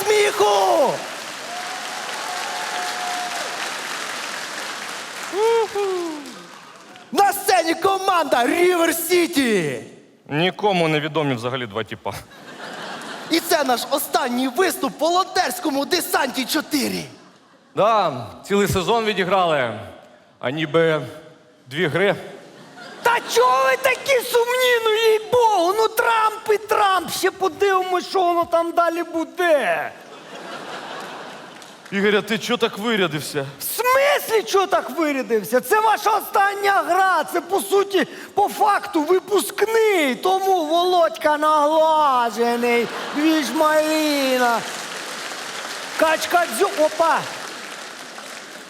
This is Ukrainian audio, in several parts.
сміху! На сцені команда Рівер Сіті! Нікому не відомі взагалі два тіпа. І це наш останній виступ в волонтерському десанті 4. Да, цілий сезон відіграли, а ніби дві гри. Та чого ви такі сумні, ну їй Богу, ну Трамп і Трамп, ще подивимось, що воно там далі буде. Ігоря, ти чого так вирядився? В смислі, чого так вирядився? Це ваша остання гра. Це по суті, по факту, випускний. Тому Володька наглажений, двіж маліна. Качка. Опа!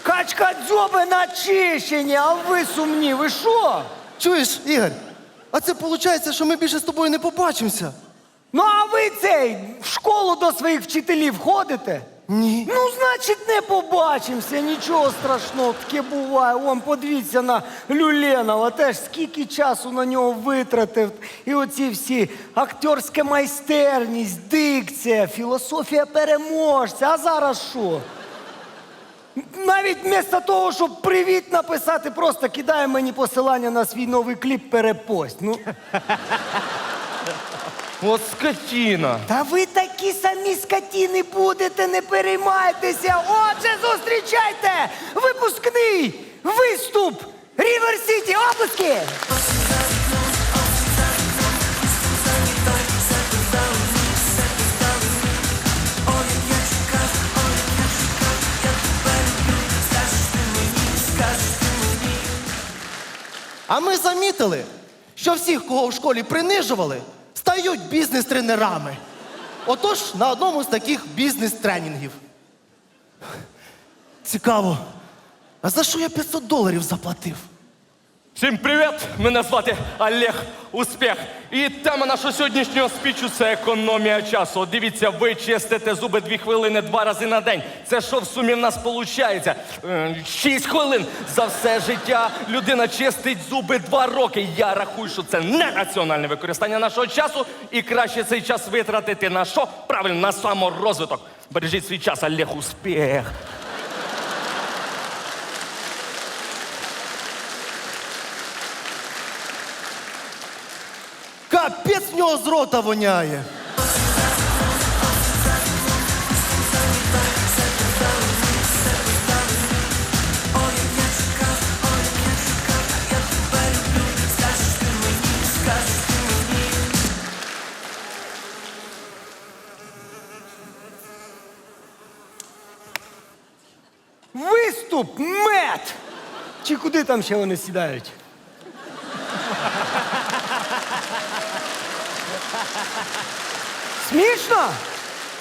Качка дзьоби начищені, а ви сумні, ви що? Чуєш, Ігор? А це виходить, що ми більше з тобою не побачимося. Ну, а ви цей в школу до своїх вчителів ходите? Ні. Ну, значить, не побачимося, нічого страшного, таке буває. Вон, подивіться на Люленова, теж скільки часу на нього витратив. І оці всі актерська майстерність, дикція, філософія переможця. А зараз що? Навіть вмісто того, щоб привіт написати, просто кидає мені посилання на свій новий кліп перепость. Ну. От скотіна. Та ви такі самі скотіни будете, не переймайтеся. Отже, зустрічайте! Випускний виступ Рівер Сіті. Оплески! А ми замітили, що всіх, кого в школі принижували, стають бізнес-тренерами. Отож, на одному з таких бізнес-тренінгів. Цікаво, а за що я 500 доларів заплатив? Всім привіт! Мене звати Олег Успіх. І тема нашого сьогоднішнього спічу це економія часу. От дивіться, ви чистите зуби дві хвилини два рази на день. Це що в сумі в нас виходить? Шість хвилин за все життя людина чистить зуби два роки. Я рахую, що це не раціональне використання нашого часу, і краще цей час витратити на що? Правильно, на саморозвиток. Бережіть свій час, Олег Успіх. Капець в нього з рота воняє. Виступ мед! Чи куди там ще вони сідають? Смішно?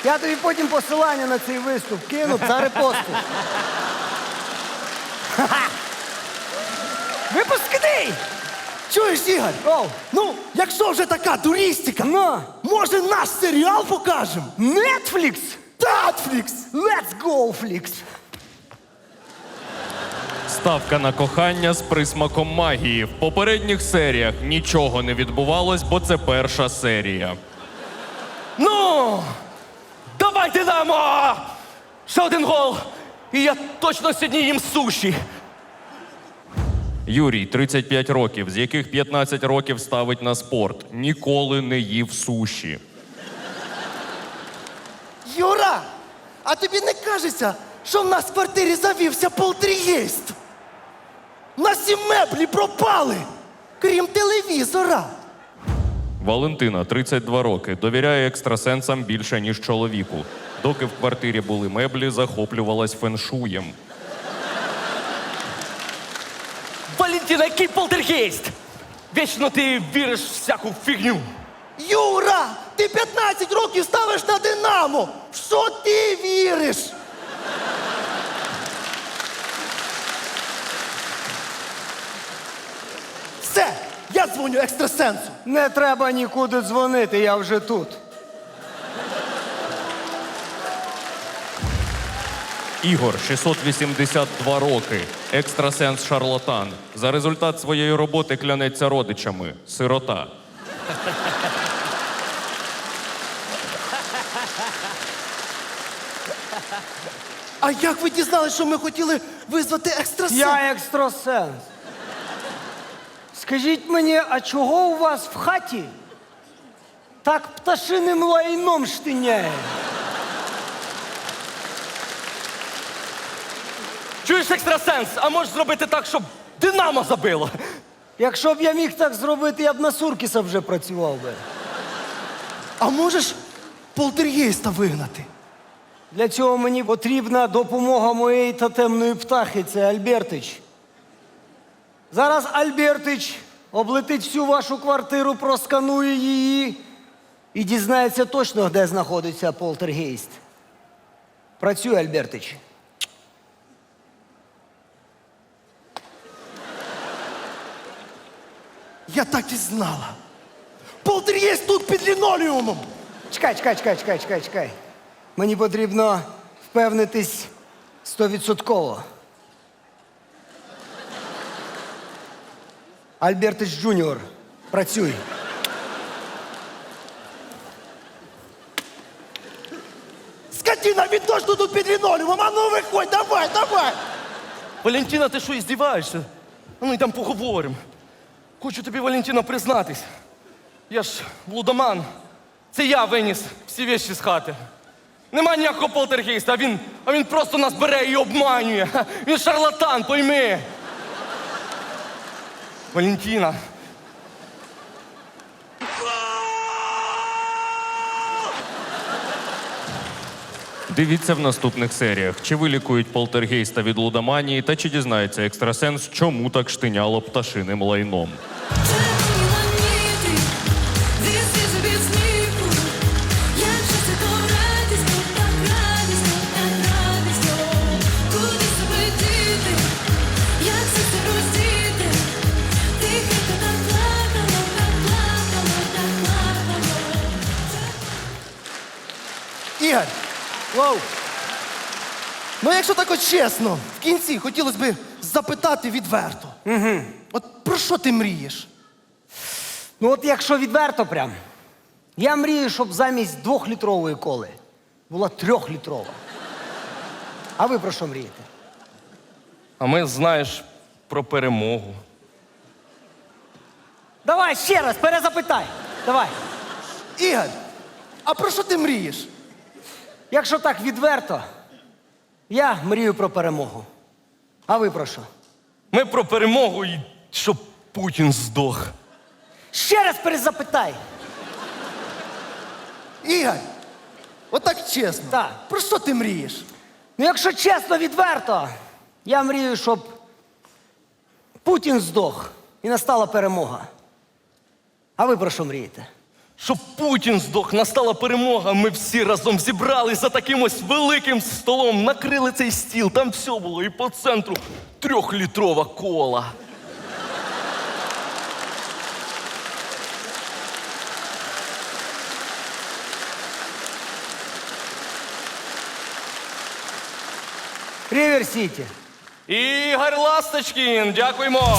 Я тобі потім посилання на цей виступ кину за репосту. Випускний! Чуєш, Ігор? Оу! Ну, якщо вже така турістика, На! може наш серіал покажемо? Netflix! Татфлікс! Let's go, Flix! Ставка на кохання з присмаком магії. В попередніх серіях нічого не відбувалось, бо це перша серія. Ну, давайте дамо! Ще один гол! І я точно сьогодні їм суші. Юрій, 35 років, з яких 15 років ставить на спорт. Ніколи не їв суші. Юра, а тобі не кажеться, що в нас в квартирі завівся полтергейст? У нас всі меблі пропали, крім телевізора. Валентина, 32 роки, довіряє екстрасенсам більше, ніж чоловіку. Доки в квартирі були меблі, захоплювалась феншуєм. Валентина, який полтергейст! Вічно ти віриш в всяку фігню. Юра, ти 15 років ставиш на Динамо. В що ти віриш? Все, я дзвоню екстрасенсу. Не треба нікуди дзвонити, я вже тут. Ігор, 682 роки, екстрасенс шарлатан. За результат своєї роботи клянеться родичами. Сирота. А як ви дізналися, що ми хотіли визвати екстрасенс? Я екстрасенс. Скажіть мені, а чого у вас в хаті так пташиним лайном штиняє? Чуєш екстрасенс, а можеш зробити так, щоб динамо забило? Якщо б я міг так зробити, я б на Суркіса вже працював би. А можеш полтергейста вигнати? Для цього мені потрібна допомога моєї тотемної птахи, це Альбертич. Зараз Альбертич облетить всю вашу квартиру, просканує її і дізнається точно, де знаходиться полтергейст. Працюй, Альбертич. Я так і знала. Полтергейст тут під лінолеумом. Чекай, чекай, чекай, чекай, чекай, чекай. Мені потрібно впевнитись стовідсотково. Альбертич Джуніор, працюй. Скотина, він точно тут під лінолеумом. А ну виходь, давай, давай. Валентина, ти що, іздіваєшся? А Ну, йдемо поговоримо. Хочу тобі, Валентина, признатись. Я ж лудоман. Це я виніс всі вещі з хати. Нема ніякого полтергейста, а він, а він просто нас бере і обманює. Він шарлатан, пойми. Валентина. Дивіться в наступних серіях, чи вилікують полтергейста від лудоманії та чи дізнається екстрасенс, чому так штиняло пташиним лайном. Воу! ну якщо так от чесно, в кінці хотілося б запитати відверто. Угу. От про що ти мрієш? Ну от якщо відверто прям, я мрію, щоб замість двохлітрової коли була трьохлітрова. А ви про що мрієте? А ми знаєш про перемогу. Давай ще раз, перезапитай. Давай. Ігор, а про що ти мрієш? Якщо так відверто, я мрію про перемогу. А ви про що? Ми про перемогу і щоб Путін здох. Ще раз перезапитай. Ігор, отак чесно. Так. Про що ти мрієш? Ну, якщо чесно, відверто, я мрію, щоб Путін здох і настала перемога. А ви про що мрієте? Щоб Путін здох, настала перемога. Ми всі разом зібрались за таким ось великим столом, накрили цей стіл, там все було, і по центру трьохлітрова кола. Рівер Сіті. Ігор Ласточкін, дякуємо.